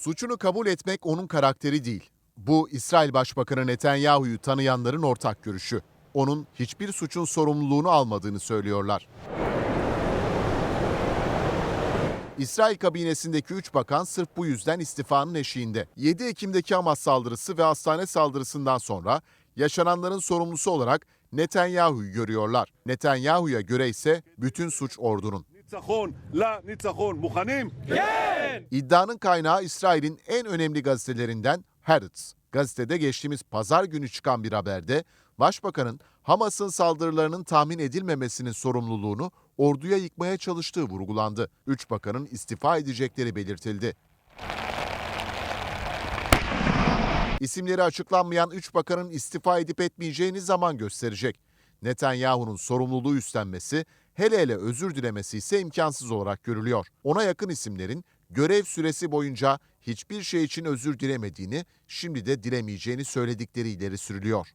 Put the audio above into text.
Suçunu kabul etmek onun karakteri değil. Bu İsrail Başbakanı Netanyahu'yu tanıyanların ortak görüşü. Onun hiçbir suçun sorumluluğunu almadığını söylüyorlar. İsrail kabinesindeki 3 bakan sırf bu yüzden istifanın eşiğinde. 7 Ekim'deki Hamas saldırısı ve hastane saldırısından sonra yaşananların sorumlusu olarak Netanyahu'yu görüyorlar. Netanyahu'ya göre ise bütün suç ordunun. ניצחון לניצחון. מוכנים? İddianın kaynağı İsrail'in en önemli gazetelerinden Haaretz. Gazetede geçtiğimiz pazar günü çıkan bir haberde Başbakanın Hamas'ın saldırılarının tahmin edilmemesinin sorumluluğunu orduya yıkmaya çalıştığı vurgulandı. Üç bakanın istifa edecekleri belirtildi. İsimleri açıklanmayan üç bakanın istifa edip etmeyeceğini zaman gösterecek. Netanyahu'nun sorumluluğu üstlenmesi, hele hele özür dilemesi ise imkansız olarak görülüyor. Ona yakın isimlerin görev süresi boyunca hiçbir şey için özür dilemediğini, şimdi de dilemeyeceğini söyledikleri ileri sürülüyor.